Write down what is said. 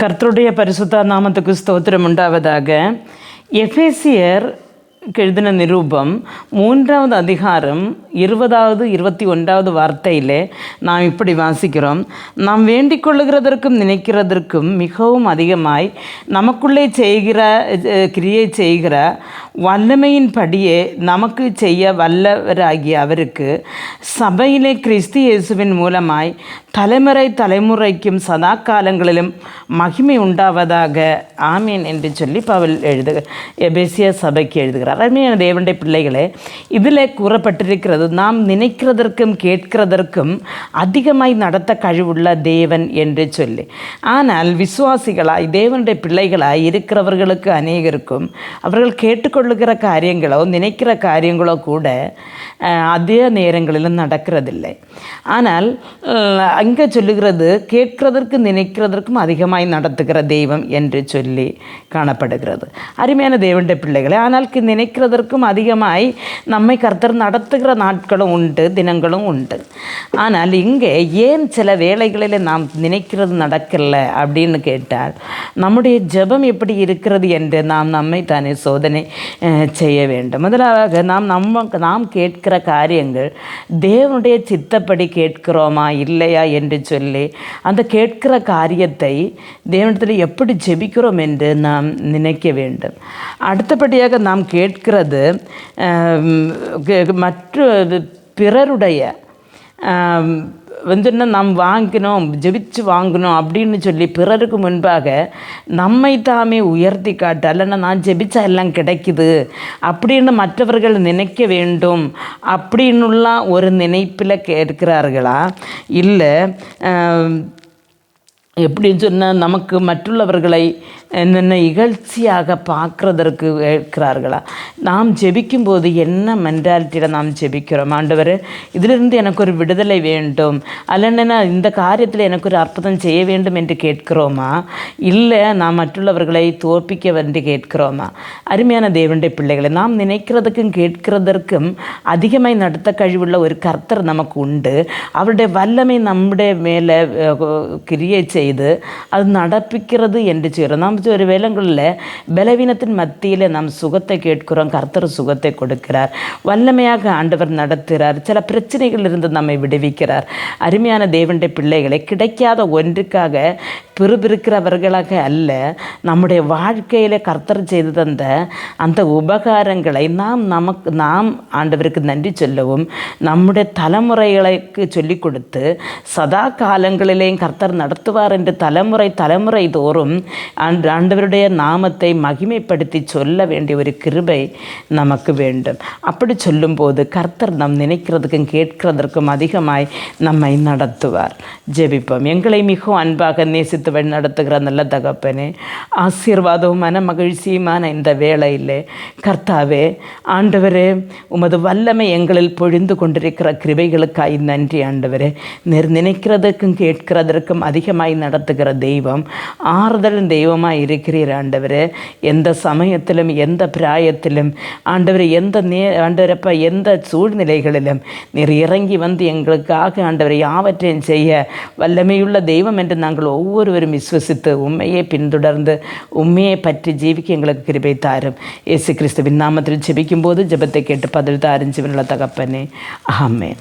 கர்த்தருடைய பரிசுத்த நாமத்துக்கு ஸ்தோத்திரம் உண்டாவதாக. எஃபேசியர் எழுதின நிரூபம் மூன்றாவது அதிகாரம் இருபதாவது இருபத்தி ஒன்றாவது வார்த்தையிலே நாம் இப்படி வாசிக்கிறோம். நாம் வேண்டிக் கொள்ளுகிறதற்கும் நினைக்கிறதற்கும் மிகவும் அதிகமாய் நமக்குள்ளே செய்கிற கிரியை செய்கிற வல்லமையின்படியே நமக்கு செய்ய வல்லவராகிய அவருக்கு சபையிலே கிறிஸ்து இயேசுவின் மூலமாய் தலைமுறை தலைமுறைக்கும் சதா காலங்களிலும் மகிமை உண்டாவதாக ஆமீன் என்று சொல்லி பவல் எழுது எபேசிய சபைக்கு எழுதுகிறார். அருமையான தேவனுடைய பிள்ளைகளே இதில் கூறப்பட்டிருக்கிறது நாம் நினைக்கிறதற்கும் கேட்கிறதற்கும் அதிகமாய் நடத்த கழிவுள்ள தேவன் என்று சொல்லி. ஆனால் விசுவாசிகளாய் தேவனுடைய பிள்ளைகளாய் இருக்கிறவர்களுக்கு அநேகருக்கும் அவர்கள் கேட்டுக்கொள்ளுகிற காரியங்களோ நினைக்கிற காரியங்களோ கூட அதே நேரங்களிலும் நடக்கிறதில்லை. ஆனால் அங்கே சொல்லுகிறது கேட்கிறதற்கு நினைக்கிறதற்கும் அதிகமாய் நடத்துகிற தெய்வம் என்று சொல்லி காணப்படுகிறது. அருமையான தேவனுடைய பிள்ளைகளை ஆனால் நினைக்கிறதற்கும் அதிகமாய் நம்மை கர்த்தர் நடத்துகிற நாட்களும் உண்டு தினங்களும் உண்டு. ஆனால் இங்கே ஏன் சில வேளைகளில் நாம் நினைக்கிறது நடக்கல அப்படின்னு கேட்டால் நம்முடைய ஜபம் எப்படி இருக்கிறது என்று நாம் நம்மை தானே சோதனை செய்ய வேண்டும். முதலாவது நாம் நம்ம நாம் கேட்கிற காரியங்கள் தேவனுடைய சித்தப்படி கேட்கிறோமா இல்லையா என்று சொல்லி அந்த கேட்கிற காரியத்தை தேவனிடத்தில் எப்படி ஜெபிக்கிறோம் என்று நாம் நினைக்க வேண்டும். அடுத்தபடியாக நாம் கேட்கிறது மற்ற பிறருடைய வந்துன்னா நாம் வாங்கினோம் ஜெபிச்சு வாங்கணும் அப்படின்னு சொல்லி பிறருக்கு முன்பாக நம்மை தாமே உயர்த்தி காட்ட இல்லைன்னா நான் ஜெபிச்சா எல்லாம் கிடைக்குது. அப்படின்னு மற்றவர்கள் நினைக்க வேண்டும். அப்படின்னுள்ள ஒரு நினைப்பில் கேட்கிறார்களா இல்லை எப்படின்னு சொன்னால் நமக்கு மற்றுள்ளவர்களை என்னென்ன இகழ்ச்சியாக பார்க்குறதற்கு இருக்கிறார்களா நாம் ஜெபிக்கும்போது என்ன மென்டாலிட்டியில் நாம் ஜெபிக்கிறோம்? ஆண்டவர் இதிலிருந்து எனக்கு ஒரு விடுதலை வேண்டும். அல்லன்னா இந்த காரியத்தில் எனக்கு ஒரு அற்புதம் செய்ய வேண்டும் என்று கேட்கிறோமா? இல்லை நாம் மற்றுள்ளவர்களை தோற்பிக்க வந்து கேட்கிறோமா? அருமையான தேவனுடைய பிள்ளைகளை நாம் நினைக்கிறதுக்கும் கேட்கிறதற்கும் அதிகமாய் நடத்த கழிவுள்ள ஒரு கர்த்தர் நமக்கு உண்டு. அவருடைய வல்லமை நம்முடைய மேலே கிரியை செய்து அது நடப்பிக்கிறது என்று செய்கிறோம். நாம் ஒரு வேளங்களில் பலவீனத்தின் மத்தியில் நாம் சுகத்தை கேட்கிறோம். கர்த்தர் சுகத்தை கொடுக்கிறார். வல்லமையாக ஆண்டவர் நடத்துகிறார். சில பிரச்சனைகளிலிருந்து நம்மை விடுவிக்கிறார். அருமையான தேவனுடைய பிள்ளைகளை கிடைக்காத ஒன்றுக்காக பிறுபிறுக்கிறவர்களாக அல்ல நம்முடைய வாழ்க்கையில் கர்த்தர் செய்து தந்த அந்த உபகாரங்களை நாம் நமக்கு நாம் ஆண்டவருக்கு நன்றி சொல்லவும் நம்முடைய தலைமுறைகளுக்கு சொல்லிக் கொடுத்து சதா காலங்களிலேயும் கர்த்தர் நடத்துவார் என்று தலைமுறை தலைமுறை தோறும் ஆண்டு ஆண்டவருடைய நாமத்தை மகிமைப்படுத்தி சொல்ல வேண்டிய ஒரு கிருபை நமக்கு வேண்டும். அப்படி சொல்லும்போது கர்த்தர் நாம் நினைக்கிறதுக்கும் கேட்கிறதற்கும் அதிகமாய் நம்மை நடத்துவார். ஜெபிப்போம். எங்களை மிகவும் அன்பாக நேசி வழி நடத்துகிற நல்ல தகப்பனே ஆசீர்வாதவும் மன மகிழ்ச்சியுமான இந்த வேளையிலே கர்த்தாவே ஆண்டவரே உமது வல்லமை எங்களில் பொழிந்து கொண்டிருக்கிற கிருபைகளுக்காய் நன்றி ஆண்டவரே நீர் நினைக்கிறதுக்கும் கேட்கிறதற்கும் அதிகமாய் நடத்துகிற தெய்வம் ஆறுதல் தெய்வமாக இருக்கிறீர் ஆண்டவரே எந்த சமயத்திலும் எந்த பிராயத்திலும் ஆண்டவர் எந்த நே ஆண்டவரப்ப எந்த சூழ்நிலைகளிலும் நீர் இறங்கி வந்து எங்களுக்காக ஆண்டவர் யாவற்றையும் செய்ய வல்லமையுள்ள தெய்வம் என்று நாங்கள் ஒவ்வொரு ஒவ்வொருவரும் விஸ்வசித்து உண்மையை பின்தொடர்ந்து உண்மையை பற்றி ஜீவிக்க எங்களுக்கு கிருபை தாரும். இயேசு கிறிஸ்துவின் நாமத்தில் ஜெபிக்கும்போது ஜெபத்தை கேட்டு பதில் தாரும் ஜீவனுள்ள தகப்பனே. ஆமென்.